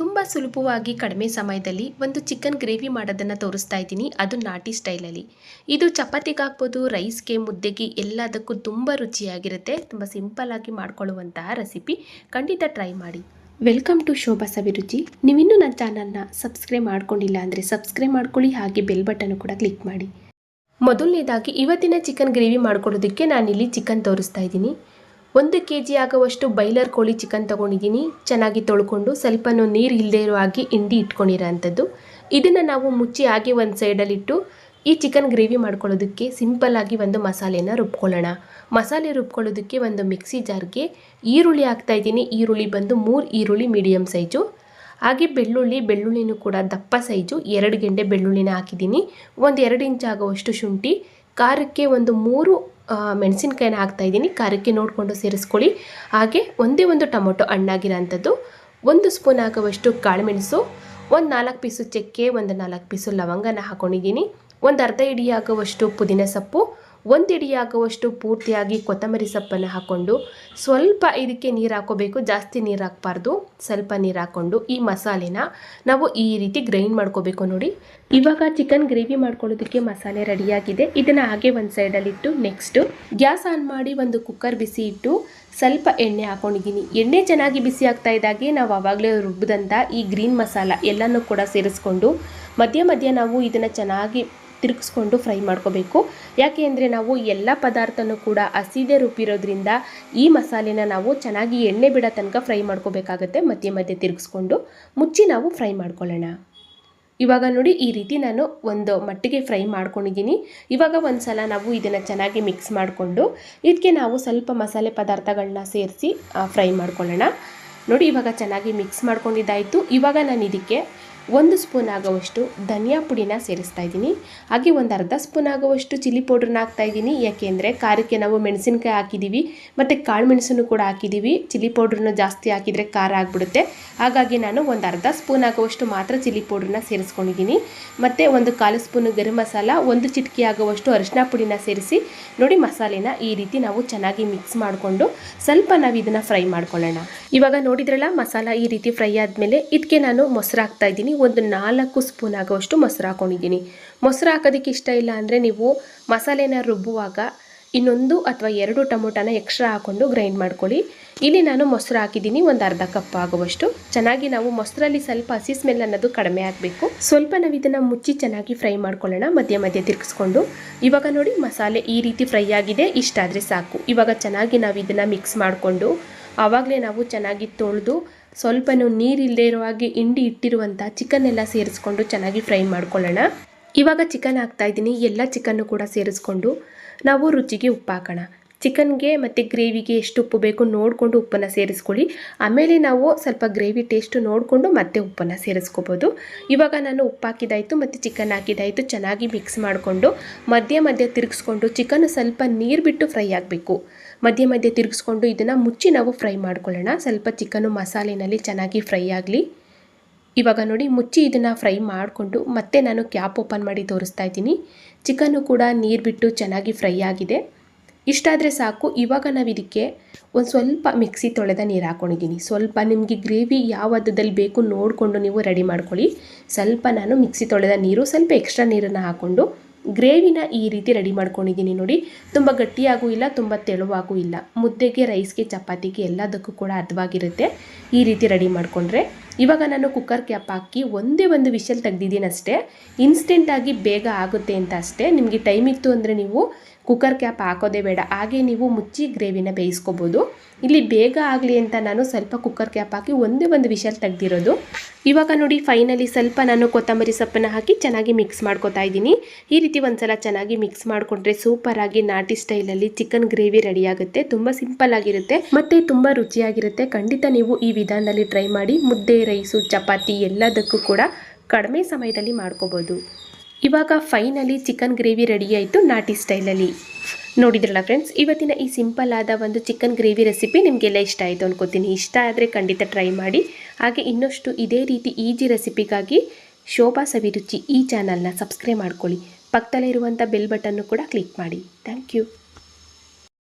ತುಂಬ ಸುಲಭವಾಗಿ ಕಡಿಮೆ ಸಮಯದಲ್ಲಿ ಒಂದು ಚಿಕನ್ ಗ್ರೇವಿ ಮಾಡೋದನ್ನು ತೋರಿಸ್ತಾ ಇದ್ದೀನಿ. ಅದು ನಾಟಿ ಸ್ಟೈಲಲ್ಲಿ. ಇದು ಚಪಾತಿಗೆ ಹಾಕ್ಬೋದು, ರೈಸ್ಗೆ, ಮುದ್ದೆಗೆ ಎಲ್ಲದಕ್ಕೂ ತುಂಬ ರುಚಿಯಾಗಿರುತ್ತೆ. ತುಂಬ ಸಿಂಪಲ್ಲಾಗಿ ಮಾಡ್ಕೊಳ್ಳುವಂತಹ ರೆಸಿಪಿ ಖಂಡಿತ ಟ್ರೈ ಮಾಡಿ. Welcome to Shobha Saviruchi. ನೀವಿನ್ನೂ ನನ್ನ ಚಾನಲ್ನ ಸಬ್ಸ್ಕ್ರೈಬ್ ಮಾಡ್ಕೊಂಡಿಲ್ಲ ಅಂದರೆ ಸಬ್ಸ್ಕ್ರೈಬ್ ಮಾಡ್ಕೊಳ್ಳಿ, ಹಾಗೆ ಬೆಲ್ ಬಟನ್ ಕೂಡ ಕ್ಲಿಕ್ ಮಾಡಿ. ಮೊದಲನೇದಾಗಿ, ಇವತ್ತಿನ ಚಿಕನ್ ಗ್ರೇವಿ ಮಾಡ್ಕೊಳ್ಳೋದಕ್ಕೆ ನಾನಿಲ್ಲಿ ಚಿಕನ್ ತೋರಿಸ್ತಾ ಇದ್ದೀನಿ. ಒಂದು ಕೆ ಜಿ ಆಗುವಷ್ಟು ಬೈಲರ್ ಕೋಳಿ ಚಿಕನ್ ತೊಗೊಂಡಿದ್ದೀನಿ. ಚೆನ್ನಾಗಿ ತೊಳ್ಕೊಂಡು ಸ್ವಲ್ಪನೂ ನೀರು ಇಲ್ಲದೆ ಇರೋ ಹಾಗೆ ಹಿಂಡಿ ಇಟ್ಕೊಂಡಿರೋ ಅಂಥದ್ದು ಇದನ್ನು ನಾವು ಮುಚ್ಚಿ ಹಾಗೆ ಒಂದು ಸೈಡಲ್ಲಿಟ್ಟು ಈ ಚಿಕನ್ ಗ್ರೇವಿ ಮಾಡ್ಕೊಳ್ಳೋದಕ್ಕೆ ಸಿಂಪಲ್ಲಾಗಿ ಒಂದು ಮಸಾಲೆನ ರುಬ್ಕೊಳ್ಳೋಣ. ಮಸಾಲೆ ರುಬ್ಕೊಳ್ಳೋದಕ್ಕೆ ಒಂದು ಮಿಕ್ಸಿ ಜಾರ್ಗೆ ಈರುಳ್ಳಿ ಹಾಕ್ತಾಯಿದ್ದೀನಿ ಈರುಳ್ಳಿ ಬಂದು ಮೂರು ಈರುಳ್ಳಿ ಮೀಡಿಯಮ್ ಸೈಜು. ಹಾಗೆ ಬೆಳ್ಳುಳ್ಳಿ, ಬೆಳ್ಳುಳ್ಳಿನೂ ಕೂಡ ದಪ್ಪ ಸೈಜು. ಎರಡು ಗೆಂಡೆ ಬೆಳ್ಳುಳ್ಳಿನ ಹಾಕಿದ್ದೀನಿ. ಒಂದು ಎರಡು ಇಂಚ್ ಆಗುವಷ್ಟು ಶುಂಠಿ. ಖಾರಕ್ಕೆ ಒಂದು ಮೂರು ಮೆಣಸಿನ್ಕಾಯಿನ ಹಾಕ್ತಾಯಿದ್ದೀನಿ ಖಾರಕ್ಕೆ ನೋಡಿಕೊಂಡು ಸೇರಿಸ್ಕೊಳ್ಳಿ. ಹಾಗೆ ಒಂದೇ ಒಂದು ಟೊಮೊಟೊ ಹಣ್ಣಾಗಿರೋಂಥದ್ದು, ಒಂದು ಸ್ಪೂನ್ ಆಗುವಷ್ಟು ಕಾಳುಮೆಣಸು, ಒಂದು ನಾಲ್ಕು ಪೀಸು ಚಕ್ಕೆ, ಒಂದು ನಾಲ್ಕು ಪೀಸು ಲವಂಗನ ಹಾಕ್ಕೊಂಡಿದ್ದೀನಿ ಒಂದು ಅರ್ಧ ಇಡಿ ಆಗುವಷ್ಟು ಪುದೀನ ಸೊಪ್ಪು ಒಂದು ಇಡಿ ಆಗುವಷ್ಟು ಪೂರ್ತಿಯಾಗಿ ಕೊತ್ತಂಬರಿ ಸೊಪ್ಪನ್ನು ಹಾಕ್ಕೊಂಡು ಸ್ವಲ್ಪ ಇದಕ್ಕೆ ನೀರು ಹಾಕೋಬೇಕು, ಜಾಸ್ತಿ ನೀರು ಹಾಕಬಾರ್ದು. ಸ್ವಲ್ಪ ನೀರು ಹಾಕ್ಕೊಂಡು ಈ ಮಸಾಲೆನ ನಾವು ಈ ರೀತಿ ಗ್ರೈಂಡ್ ಮಾಡ್ಕೋಬೇಕು ನೋಡಿ. ಇವಾಗ ಚಿಕನ್ ಗ್ರೇವಿ ಮಾಡ್ಕೊಳ್ಳೋದಕ್ಕೆ ಮಸಾಲೆ ರೆಡಿಯಾಗಿದೆ ಇದನ್ನು ಹಾಗೆ ಒಂದು ಸೈಡಲ್ಲಿಟ್ಟು ನೆಕ್ಸ್ಟು ಗ್ಯಾಸ್ ಆನ್ ಮಾಡಿ ಒಂದು ಕುಕ್ಕರ್ ಬಿಸಿ ಇಟ್ಟು ಸ್ವಲ್ಪ ಎಣ್ಣೆ ಹಾಕೊಂಡಿದ್ದೀನಿ. ಎಣ್ಣೆ ಚೆನ್ನಾಗಿ ಬಿಸಿ ಆಗ್ತಾ ಇದ್ದಾಗೆ ನಾವು ಆವಾಗಲೇ ರುಬ್ಬಿದಂಥ ಈ ಗ್ರೀನ್ ಮಸಾಲ ಎಲ್ಲನೂ ಕೂಡ ಸೇರಿಸ್ಕೊಂಡು ಮಧ್ಯ ಮಧ್ಯ ನಾವು ಇದನ್ನು ಚೆನ್ನಾಗಿ ತಿರುಗಿಸ್ಕೊಂಡು ಫ್ರೈ ಮಾಡ್ಕೋಬೇಕು. ಯಾಕೆ ಅಂದರೆ ನಾವು ಎಲ್ಲ ಪದಾರ್ಥನೂ ಕೂಡ ಹಸಿದೆ ರುಬ್ಬಿರೋದ್ರಿಂದ ಈ ಮಸಾಲೆನ ನಾವು ಚೆನ್ನಾಗಿ ಎಣ್ಣೆ ಬಿಡೋ ತನಕ ಫ್ರೈ ಮಾಡ್ಕೋಬೇಕಾಗತ್ತೆ. ಮಧ್ಯೆ ಮಧ್ಯೆ ತಿರುಗಿಸ್ಕೊಂಡು ಮುಚ್ಚಿ ನಾವು ಫ್ರೈ ಮಾಡ್ಕೊಳ್ಳೋಣ. ಇವಾಗ ನೋಡಿ ಈ ರೀತಿ ನಾನು ಒಂದು ಮಟ್ಟಿಗೆ ಫ್ರೈ ಮಾಡ್ಕೊಂಡಿದ್ದೀನಿ. ಇವಾಗ ಒಂದು ಸಲ ನಾವು ಇದನ್ನು ಚೆನ್ನಾಗಿ ಮಿಕ್ಸ್ ಮಾಡಿಕೊಂಡು ಇದಕ್ಕೆ ನಾವು ಸ್ವಲ್ಪ ಮಸಾಲೆ ಪದಾರ್ಥಗಳನ್ನ ಸೇರಿಸಿ ಫ್ರೈ ಮಾಡ್ಕೊಳ್ಳೋಣ. ನೋಡಿ ಇವಾಗ ಚೆನ್ನಾಗಿ ಮಿಕ್ಸ್ ಮಾಡ್ಕೊಂಡಿದ್ದಾಯಿತು. ಇವಾಗ ನಾನು ಇದಕ್ಕೆ ಒಂದು ಸ್ಪೂನ್ ಆಗುವಷ್ಟು ಧನಿಯಾ ಪುಡಿನ ಸೇರಿಸ್ತಾ ಇದ್ದೀನಿ. ಹಾಗೆ ಒಂದು ಅರ್ಧ ಸ್ಪೂನ್ ಆಗುವಷ್ಟು ಚಿಲ್ಲಿ ಪೌಡ್ರನ್ನ ಹಾಕ್ತಾ ಇದ್ದೀನಿ. ಯಾಕೆಂದರೆ ಖಾರಕ್ಕೆ ನಾವು ಮೆಣಸಿನ್ಕಾಯಿ ಹಾಕಿದ್ದೀವಿ ಮತ್ತು ಕಾಳು ಮೆಣಸನ್ನು ಕೂಡ ಹಾಕಿದ್ದೀವಿ ಚಿಲ್ಲಿ ಪೌಡ್ರನ್ನ ಜಾಸ್ತಿ ಹಾಕಿದರೆ ಖಾರ ಆಗಿಬಿಡುತ್ತೆ. ಹಾಗಾಗಿ ನಾನು ಒಂದು ಅರ್ಧ ಸ್ಪೂನ್ ಆಗುವಷ್ಟು ಮಾತ್ರ ಚಿಲ್ಲಿ ಪೌಡ್ರನ್ನ ಸೇರಿಸ್ಕೊಂಡಿದ್ದೀನಿ. ಮತ್ತು ಒಂದು ಕಾಲು ಸ್ಪೂನು ಗರಂ ಮಸಾಲ, ಒಂದು ಚಿಟಕಿ ಆಗುವಷ್ಟು ಅರಿಶಿನ ಪುಡಿನ ಸೇರಿಸಿ. ನೋಡಿ ಮಸಾಲೆನ ಈ ರೀತಿ ನಾವು ಚೆನ್ನಾಗಿ ಮಿಕ್ಸ್ ಮಾಡಿಕೊಂಡು ಸ್ವಲ್ಪ ನಾವು ಇದನ್ನು ಫ್ರೈ ಮಾಡ್ಕೊಳ್ಳೋಣ. ಇವಾಗ ನೋಡಿದ್ರಲ್ಲ ಮಸಾಲ ಈ ರೀತಿ ಫ್ರೈ ಆದಮೇಲೆ ಇದಕ್ಕೆ ನಾನು ಮೊಸರು ಹಾಕ್ತಾ ಇದ್ದೀನಿ. ಒಂದು ನಾಲ್ಕು ಸ್ಪೂನ್ ಆಗೋಷ್ಟು ಮೊಸರು ಹಾಕೊಂಡಿದ್ದೀನಿ. ಮೊಸರು ಹಾಕೋದಕ್ಕೆ ಇಷ್ಟ ಇಲ್ಲ ಅಂದರೆ ನೀವು ಮಸಾಲೆನ ರುಬ್ಬುವಾಗ ಇನ್ನೊಂದು ಅಥವಾ ಎರಡು ಟೊಮೊಟೊನ ಎಕ್ಸ್ಟ್ರಾ ಹಾಕ್ಕೊಂಡು ಗ್ರೈಂಡ್ ಮಾಡ್ಕೊಳ್ಳಿ. ಇಲ್ಲಿ ನಾನು ಮೊಸರು ಹಾಕಿದ್ದೀನಿ ಒಂದು ಅರ್ಧ ಕಪ್ ಆಗುವಷ್ಟು. ಚೆನ್ನಾಗಿ ನಾವು ಮೊಸರಲ್ಲಿ ಸ್ವಲ್ಪ ಹಸಿ ಸ್ಮೆಲ್ ಅನ್ನೋದು ಕಡಿಮೆ ಆಗಬೇಕು. ಸ್ವಲ್ಪ ನಾವು ಇದನ್ನು ಮುಚ್ಚಿ ಚೆನ್ನಾಗಿ ಫ್ರೈ ಮಾಡ್ಕೊಳ್ಳೋಣ, ಮಧ್ಯ ಮಧ್ಯೆ ತಿರುಗಿಸ್ಕೊಂಡು. ಇವಾಗ ನೋಡಿ ಮಸಾಲೆ ಈ ರೀತಿ ಫ್ರೈ ಆಗಿದೆ, ಇಷ್ಟಾದರೆ ಸಾಕು. ಇವಾಗ ಚೆನ್ನಾಗಿ ನಾವು ಇದನ್ನು ಮಿಕ್ಸ್ ಮಾಡಿಕೊಂಡು, ಆವಾಗಲೇ ನಾವು ಚೆನ್ನಾಗಿ ತೊಳೆದು ಸ್ವಲ್ಪನೂ ನೀರಿಲ್ಲದೆ ಇರೋ ಹಾಗೆ ಹಿಂಡಿ ಇಟ್ಟಿರುವಂಥ ಚಿಕನ್ ಎಲ್ಲ ಸೇರಿಸ್ಕೊಂಡು ಚೆನ್ನಾಗಿ ಫ್ರೈ ಮಾಡ್ಕೊಳ್ಳೋಣ. ಇವಾಗ ಚಿಕನ್ ಹಾಕ್ತಾಯಿದ್ದೀನಿ ಎಲ್ಲ ಚಿಕನ್ನು ಕೂಡ ಸೇರಿಸ್ಕೊಂಡು ನಾವು ರುಚಿಗೆ ಉಪ್ಪು ಹಾಕೋಣ. ಚಿಕನ್ಗೆ ಮತ್ತು ಗ್ರೇವಿಗೆ ಎಷ್ಟು ಉಪ್ಪು ಬೇಕು ನೋಡಿಕೊಂಡು ಉಪ್ಪನ್ನು ಸೇರಿಸ್ಕೊಳ್ಳಿ. ಆಮೇಲೆ ನಾವು ಸ್ವಲ್ಪ ಗ್ರೇವಿ ಟೇಸ್ಟು ನೋಡಿಕೊಂಡು ಮತ್ತೆ ಉಪ್ಪನ್ನು ಸೇರಿಸ್ಕೋಬೋದು. ಇವಾಗ ನಾನು ಉಪ್ಪು ಹಾಕಿದಾಯಿತು ಮತ್ತು ಚಿಕನ್ ಹಾಕಿದಾಯಿತು ಚೆನ್ನಾಗಿ ಮಿಕ್ಸ್ ಮಾಡಿಕೊಂಡು ಮಧ್ಯೆ ಮಧ್ಯೆ ತಿರುಗಿಸ್ಕೊಂಡು ಚಿಕನ್ ಸ್ವಲ್ಪ ನೀರು ಬಿಟ್ಟು ಫ್ರೈ ಆಗಬೇಕು. ಮಧ್ಯ ಮಧ್ಯೆ ತಿರುಗಿಸ್ಕೊಂಡು ಇದನ್ನು ಮುಚ್ಚಿ ನಾವು ಫ್ರೈ ಮಾಡ್ಕೊಳ್ಳೋಣ. ಸ್ವಲ್ಪ ಚಿಕನು ಮಸಾಲೆನಲ್ಲಿ ಚೆನ್ನಾಗಿ ಫ್ರೈ ಆಗಲಿ. ಇವಾಗ ನೋಡಿ ಮುಚ್ಚಿ ಇದನ್ನು ಫ್ರೈ ಮಾಡಿಕೊಂಡು ಮತ್ತೆ ನಾನು ಕ್ಯಾಪ್ ಓಪನ್ ಮಾಡಿ ತೋರಿಸ್ತಾ ಇದ್ದೀನಿ. ಚಿಕನ್ನು ಕೂಡ ನೀರು ಬಿಟ್ಟು ಚೆನ್ನಾಗಿ ಫ್ರೈ ಆಗಿದೆ. ಇಷ್ಟಾದರೆ ಸಾಕು. ಇವಾಗ ನಾವು ಇದಕ್ಕೆ ಒಂದು ಸ್ವಲ್ಪ ಮಿಕ್ಸಿ ತೊಳೆದ ನೀರು ಹಾಕ್ಕೊಂಡಿದ್ದೀನಿ ಸ್ವಲ್ಪ ನಿಮಗೆ ಗ್ರೇವಿ ಯಾವ ಹದದಲ್ಲಿ ಬೇಕು ನೋಡಿಕೊಂಡು ನೀವು ರೆಡಿ ಮಾಡ್ಕೊಳ್ಳಿ. ಸ್ವಲ್ಪ ನಾನು ಮಿಕ್ಸಿ ತೊಳೆದ ನೀರು, ಸ್ವಲ್ಪ ಎಕ್ಸ್ಟ್ರಾ ನೀರನ್ನು ಹಾಕ್ಕೊಂಡು ಗ್ರೇವಿನ ಈ ರೀತಿ ರೆಡಿ ಮಾಡ್ಕೊಂಡಿದ್ದೀನಿ ನೋಡಿ. ತುಂಬ ಗಟ್ಟಿಯಾಗೂ ಇಲ್ಲ, ತುಂಬ ತೆಳುವಾಗೂ ಇಲ್ಲ. ಮುದ್ದೆಗೆ, ರೈಸ್ಗೆ, ಚಪಾತಿಗೆ ಎಲ್ಲದಕ್ಕೂ ಕೂಡ ಅರ್ಧವಾಗಿರುತ್ತೆ ಈ ರೀತಿ ರೆಡಿ ಮಾಡಿಕೊಂಡ್ರೆ. ಇವಾಗ ನಾನು ಕುಕ್ಕರ್ ಕ್ಯಾಪ್ ಹಾಕಿ ಒಂದೇ ಒಂದು ವಿಷಲ್ ತೆಗ್ದಿದ್ದೀನಿ ಅಷ್ಟೇ. ಇನ್ಸ್ಟೆಂಟಾಗಿ ಬೇಗ ಆಗುತ್ತೆ ಅಂತ ಅಷ್ಟೇ. ನಿಮಗೆ ಟೈಮ್ ಇತ್ತು ಅಂದರೆ ನೀವು ಕುಕ್ಕರ್ ಕ್ಯಾಪ್ ಹಾಕೋದೇ ಬೇಡ. ಹಾಗೆ ನೀವು ಮುಚ್ಚಿ ಗ್ರೇವಿನ ಬೇಯಿಸ್ಕೋಬೋದು. ಇಲ್ಲಿ ಬೇಗ ಆಗಲಿ ಅಂತ ನಾನು ಸ್ವಲ್ಪ ಕುಕ್ಕರ್ ಕ್ಯಾಪ್ ಹಾಕಿ ಒಂದೇ ಒಂದು ವಿಷಲ್ ತೆಗ್ದಿರೋದು. ಇವಾಗ ನೋಡಿ ಫೈನಲಿ ಸ್ವಲ್ಪ ನಾನು ಕೊತ್ತಂಬರಿ ಸೊಪ್ಪನ್ನು ಹಾಕಿ ಚೆನ್ನಾಗಿ ಮಿಕ್ಸ್ ಮಾಡ್ಕೊತಾ ಇದ್ದೀನಿ. ಈ ರೀತಿ ಒಂದ್ಸಲ ಚೆನ್ನಾಗಿ ಮಿಕ್ಸ್ ಮಾಡಿಕೊಂಡ್ರೆ ಸೂಪರಾಗಿ ನಾಟಿ ಸ್ಟೈಲಲ್ಲಿ ಚಿಕನ್ ಗ್ರೇವಿ ರೆಡಿ ಆಗುತ್ತೆ. ತುಂಬ ಸಿಂಪಲ್ ಆಗಿರುತ್ತೆ. ಮತ್ತು ತುಂಬ ರುಚಿಯಾಗಿರುತ್ತೆ. ಖಂಡಿತ ನೀವು ಈ ವಿಧಾನದಲ್ಲಿ ಟ್ರೈ ಮಾಡಿ ಮುದ್ದೆ, ರೈಸು, ಚಪಾತಿ ಎಲ್ಲದಕ್ಕೂ ಕೂಡ ಕಡಿಮೆ ಸಮಯದಲ್ಲಿ ಮಾಡ್ಕೋಬೋದು. ಇವಾಗ ಫೈನಲಿ ಚಿಕನ್ ಗ್ರೇವಿ ರೆಡಿ ಆಯಿತು, ನಾಟಿ ಸ್ಟೈಲಲ್ಲಿ ನೋಡಿದ್ರಲ್ಲ ಫ್ರೆಂಡ್ಸ್ ಇವತ್ತಿನ ಈ ಸಿಂಪಲ್ ಆದ ಒಂದು ಚಿಕನ್ ಗ್ರೇವಿ ರೆಸಿಪಿ ನಿಮಗೆಲ್ಲ ಇಷ್ಟ ಆಯಿತು ಅನ್ಕೋತೀನಿ. ಇಷ್ಟ ಆದರೆ ಖಂಡಿತ ಟ್ರೈ ಮಾಡಿ. ಹಾಗೆ ಇನ್ನಷ್ಟು ಇದೇ ರೀತಿ ಈಜಿ ರೆಸಿಪಿಗಾಗಿ ಶೋಭಾ ಸವಿರುಚಿ ಈ ಚಾನಲ್ನ ಸಬ್ಸ್ಕ್ರೈಬ್ ಮಾಡ್ಕೊಳ್ಳಿ. ಪಕ್ಕದಲ್ಲೇ ಇರುವಂಥ ಬೆಲ್ ಬಟನ್ನು ಕೂಡ ಕ್ಲಿಕ್ ಮಾಡಿ. Thank you